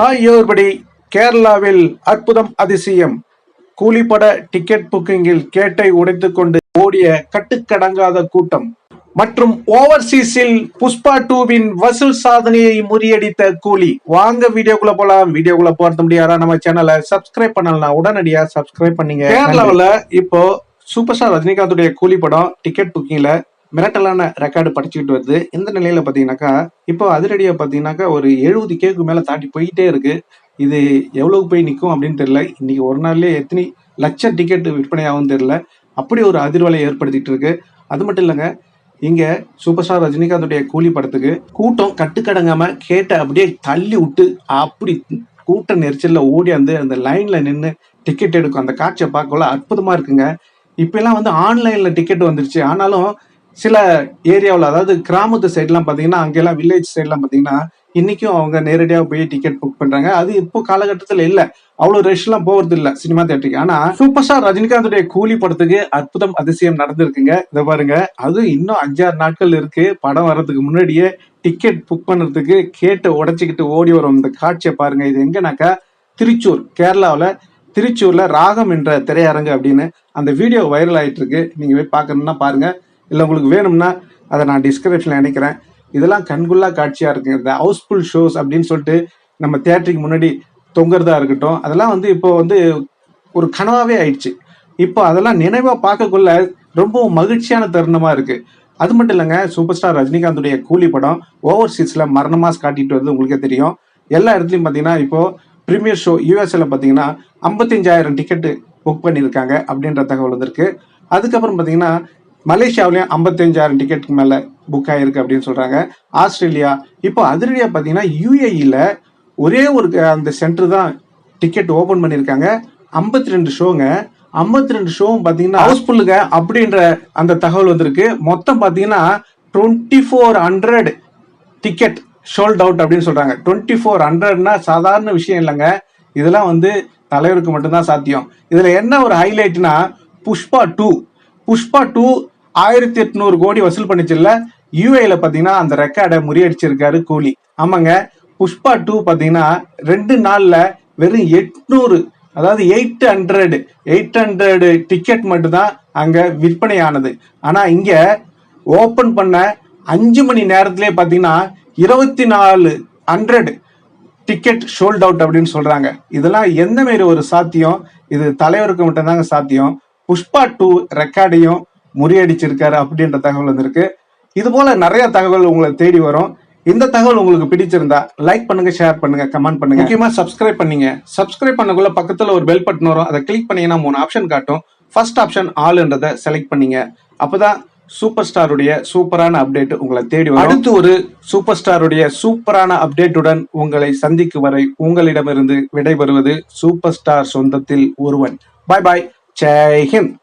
ஆகியோர்படி கேரளாவில் அற்புதம் அதிசயம். கூலிப்பட டிக்கெட் புக்கிங்கில் கேட்டை உடைத்துக் கொண்டு ஓடிய கட்டுக்கடங்காத கூட்டம். மற்றும் ஓவர்சீஸில் புஷ்பா டூவின் வசூல் சாதனையை முறியடித்த கூலி. வாங்க வீடியோக்குள்ள போலாம். வீடியோக்குள்ள போறது முடியாதா நம்ம சேனலை சப்ஸ்கிரைப் பண்ணலாம் உடனடியா சப்ஸ்கிரைப் பண்ணீங்க. கேரளாவில் இப்போ சூப்பர் ஸ்டார் ரஜினிகாந்துடைய கூலி படம் டிக்கெட் புக்கிங்ல மிரட்டலான ரெக்கார்டு படிச்சுக்கிட்டு வருது. இந்த நிலையில பாத்தீங்கன்னாக்கா இப்போ அதிரடியா பாத்தீங்கன்னாக்கா ஒரு எழுபது கேக்கு மேல தாண்டி போயிட்டே இருக்கு. இது எவ்வளவு போய் நிற்கும் அப்படின்னு தெரியல. இன்னைக்கு ஒரு நாள்லயே எத்தனை லட்சம் டிக்கெட் விற்பனை ஆகும் தெரியல. அப்படி ஒரு அதிர்வலை ஏற்படுத்திட்டு இருக்கு. அது மட்டும் இல்லைங்க இங்க சூப்பர் ஸ்டார் ரஜினிகாந்துடைய கூலி படத்துக்கு கூட்டம் கட்டுக்கடங்காம கேட்ட அப்படியே தள்ளி விட்டு அப்படி கூட்ட நெரிச்சல்ல ஓடி வந்து அந்த லைன்ல நின்று டிக்கெட் எடுக்கும். அந்த காட்சியை பார்க்கல அற்புதமா இருக்குங்க. இப்ப எல்லாம் வந்து ஆன்லைன்ல டிக்கெட் வந்துருச்சு. ஆனாலும் சில ஏரியாவில் அதாவது கிராமத்து சைட்லாம் பார்த்தீங்கன்னா அங்கெல்லாம் வில்லேஜ் சைட்லாம் பார்த்தீங்கன்னா இன்னைக்கும் அவங்க நேரடியாக போய் டிக்கெட் புக் பண்ணுறாங்க அது இப்போ காலகட்டத்தில் இல்லை. அவ்வளோ ரஷ்லாம் போகிறது இல்லை சினிமா தேட்டருக்கு ஆனால் சூப்பர் ஸ்டார் ரஜினிகாந்துடைய கூலி படத்துக்கு அற்புதம் அதிசயம் நடந்திருக்குங்க. இதை பாருங்க. அது இன்னும் அஞ்சாறு நாட்கள் இருக்கு. படம் வர்றதுக்கு முன்னாடியே டிக்கெட் புக் பண்ணுறதுக்கு கேட்டு உடைச்சிக்கிட்டு ஓடி வரும் இந்த காட்சியை பாருங்க. இது எங்கனாக்கா திருச்சூர் கேரளாவில் திருச்சூரில் ராகம் என்ற திரையரங்கு அப்படின்னு அந்த வீடியோ வைரல் ஆகிட்டு இருக்கு. நீங்கள் போய் பார்க்கணுன்னா பாருங்கள் இல்லை உங்களுக்கு வேணும்னா அதை நான் டிஸ்கிரிப்ஷனில் நினைக்கிறேன் இதெல்லாம் கண்குள்ளா காட்சியாக இருக்குங்க. இந்த ஹவுஸ்ஃபுல் ஷோஸ் அப்படின்னு சொல்லிட்டு நம்ம தேட்டருக்கு முன்னாடி தொங்குறதா இருக்கட்டும் அதெல்லாம் வந்து இப்போ வந்து ஒரு கனவாகவே ஆயிடுச்சு. இப்போ அதெல்லாம் நினைவாக பார்க்கக்குள்ள ரொம்பவும் மகிழ்ச்சியான தருணமாக இருக்குது அது மட்டும் இல்லைங்க சூப்பர் ஸ்டார் ரஜினிகாந்துடைய கூலி படம் ஓவர்சீஸில் மரணமாக காட்டிட்டு வருது உங்களுக்கே தெரியும். எல்லா இடத்துலையும் பார்த்தீங்கன்னா இப்போது ப்ரீமியர் ஷோ யூஎஸ்எல பார்த்தீங்கன்னா ஐம்பத்தஞ்சாயிரம் டிக்கெட்டு புக் பண்ணியிருக்காங்க அப்படின்ற தகவல் வந்திருக்கு. அதுக்கப்புறம் பார்த்தீங்கன்னா மலேசியாவிலையும் ஐம்பத்தஞ்சாயிரம் டிக்கெட்டுக்கு மேலே புக் ஆயிருக்கு அப்படின்னு சொல்றாங்க. ஆஸ்திரேலியா இப்போ அதிரடியா பார்த்தீங்கன்னா யூஏஇல ஒரே ஒரு அந்த சென்டர் தான் டிக்கெட் ஓபன் பண்ணியிருக்காங்க. ஐம்பத்தி ரெண்டு ஷோங்க ஐம்பத்தி ரெண்டு ஷோவும் பார்த்தீங்கன்னா ஹவுஸ்ஃபுல்லுங்க அப்படின்ற அந்த தகவல் வந்திருக்கு. மொத்தம் பார்த்தீங்கன்னா twenty four hundred ticket sold out அப்படின்னு சொல்றாங்க. டுவெண்ட்டி ஃபோர் ஹண்ட்ரட்னா சாதாரண விஷயம் இல்லைங்க. இதெல்லாம் வந்து தலைவருக்கு மட்டும்தான் சாத்தியம். இதுல என்ன ஒரு ஹைலைட்னா புஷ்பா டூ புஷ்பா டூ ஆயிரத்தி எட்நூறு கோடி வசூல் பண்ணிச்சுல்ல யூஏல பாத்தீங்கன்னா அந்த ரெக்கார்டை முறியடிச்சிருக்காரு கூலி. ஆமாங்க. புஷ்பா டூ பாத்தீங்கன்னா ரெண்டு நாள்ல வெறும் எட்நூறு அதாவது eight hundred eight hundred ticket மட்டும்தான் அங்க விற்பனை ஆனது ஆனா இங்க ஓபன் பண்ண அஞ்சு மணி நேரத்திலே பாத்தீங்கன்னா இருபத்தி நாலு ஹண்ட்ரடு டிக்கெட் ஷோல்ட் அவுட் அப்படின்னு சொல்றாங்க. இதெல்லாம் எந்த மாரி ஒரு சாத்தியம்? இது தலைவருக்கு மட்டும்தாங்க சாத்தியம். புஷ்பா டூ ரெக்கார்டையும் முறியடிச்சிருக்காரு அப்படின்ற தகவல் வந்திருக்கு. இது போல நிறைய தகவல் உங்களை தேடி வரும். இந்த தகவல் உங்களுக்கு பிடிச்சிருந்தா லைக் பண்ணுங்க ஷேர் பண்ணுங்க கமெண்ட் பண்ணுங்க. முக்கியமா சப்ஸ்கிரைப் பண்ணீங்க. சப்ஸ்கிரைப் பண்ணக்குள்ள பக்கத்துல ஒரு பெல் பட்டன் வரும். அதை கிளிக் பண்ணீங்கன்னா மூணு ஆப்ஷன் காட்டும். ஃபர்ஸ்ட் ஆப்ஷன் ஆல்ன்றதை செலக்ட் பண்ணீங்க. அப்பதான் சூப்பர் ஸ்டாருடைய சூப்பரான அப்டேட் உங்களை தேடி வரும். அடுத்து ஒரு சூப்பர் ஸ்டாருடைய சூப்பரான அப்டேட்டுடன் உங்களை சந்திக்கும் வரை உங்களிடமிருந்து விடைபெறுவது சூப்பர் ஸ்டார் சொந்தத்தில் ஒருவன். பாய் பாய் ஜெய் ஹிந்த்